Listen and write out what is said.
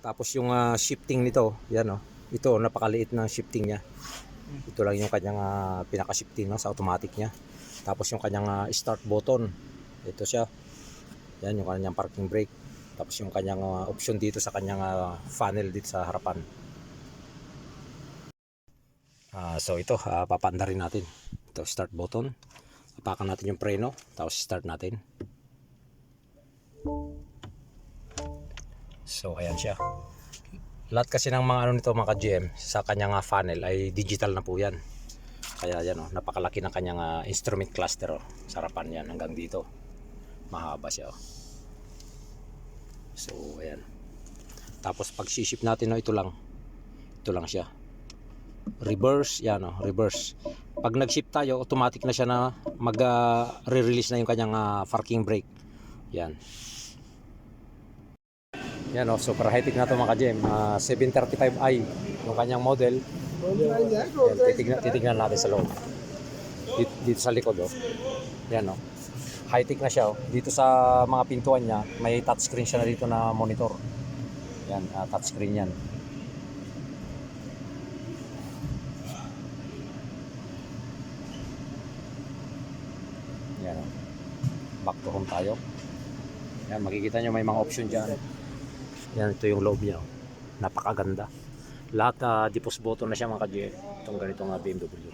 Tapos yung ah, shifting nito, yan oh. Ito, napakaliit ng shifting niya. Ito lang yung kanyang ah, pinaka-shifting no, sa automatic niya. Tapos yung kanyang ah, start button. Ito siya. Yan yung kanyang parking brake. Tapos yung kanyang ah, option dito sa kanyang ah, funnel dito sa harapan. Ah, so ito, uh, papanda rin natin. Ito, start button. Apakan natin yung preno. Tapos start natin. So ayan siya. Lahat kasi ng mga ano nito mga GM sa kanyang ah, funnel ay digital na po yan. Kaya yan oh, napakalaki ng kanyang ah, instrument cluster oh. Sarapan yan hanggang dito. Mahaba siya oh. So ayan. Tapos pag ship natin oh, ito lang. Ito lang siya. Reverse, yan oh, reverse. Pag nag-ship tayo, automatic na siya na mag-re-release na yung kanyang ah, parking brake. Yan. Yan o, super high-tech na ito mga ka-GM. Ah, 735i, yung kanyang model. Yan, titignan, titignan natin sa loob. Dito, dito sa likod o. Yan o. High-tech na siya o. Dito sa mga pintuan niya, may touchscreen siya na dito na monitor. Yan, ah, touchscreen yan. Yan o. Back to home tayo. Yan, makikita nyo may mga option dyan. Yan, ito yung loob niya. oh. Napakaganda. Lahat na dipos button na siya mga kadye. Itong ganitong uh, BMW.